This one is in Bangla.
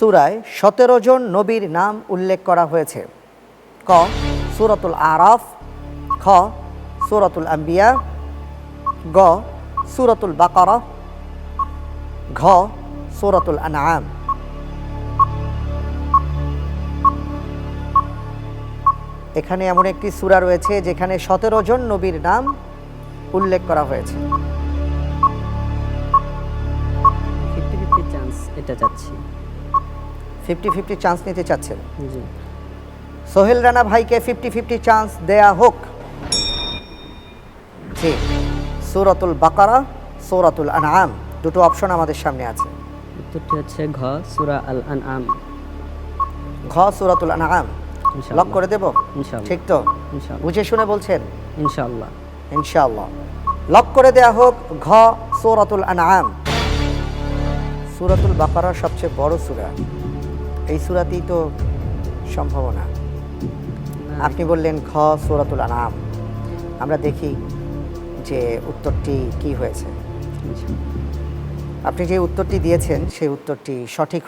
সূরায় সতেরো জন নবীর নাম উল্লেখ করা হয়েছে। ক, সুরতুল আরাফ। খ, সুরতুল আম্বিয়া। গ, সুরতুল বাকারা। ঘ, সূরাতুল আনআম। এখানে এমন একটি সূরা রয়েছে যেখানে সতেরো জন নবীর নাম উল্লেখ করা হয়েছে। এটা চাচ্ছি ফিফটি ফিফটি চান্স নিতে চাচ্ছেন। সোহেল রানা ভাইকে ফিফটি ফিফটি চান্স দেয়া হোক। জি সূরাতুল বাকারা সূরাতুল আনআম দুটো অপশন আমাদের সামনে আছে। উত্তরটি হচ্ছে ঘ সুরা আল আনআম। ঘ সূরাতুল আনআম। লক করে দেব? ঠিক তো? বুঝে শুনে বলছেন? ইনশাআল্লাহ। ইনশাআল্লাহ। লক করে দেয়া হোক ঘ সূরাতুল আনআম। সূরাতুল বাকারার সবচেয়ে বড় সূরা। এই সুরাতেই তো সম্ভাবনা। আপনি বললেন খ, সুরাতুল আনাম আমরা দেখি যে উত্তরটি কি হয়েছে। আপনি যে উত্তরটি দিয়েছেন, সেই উত্তরটি সঠিক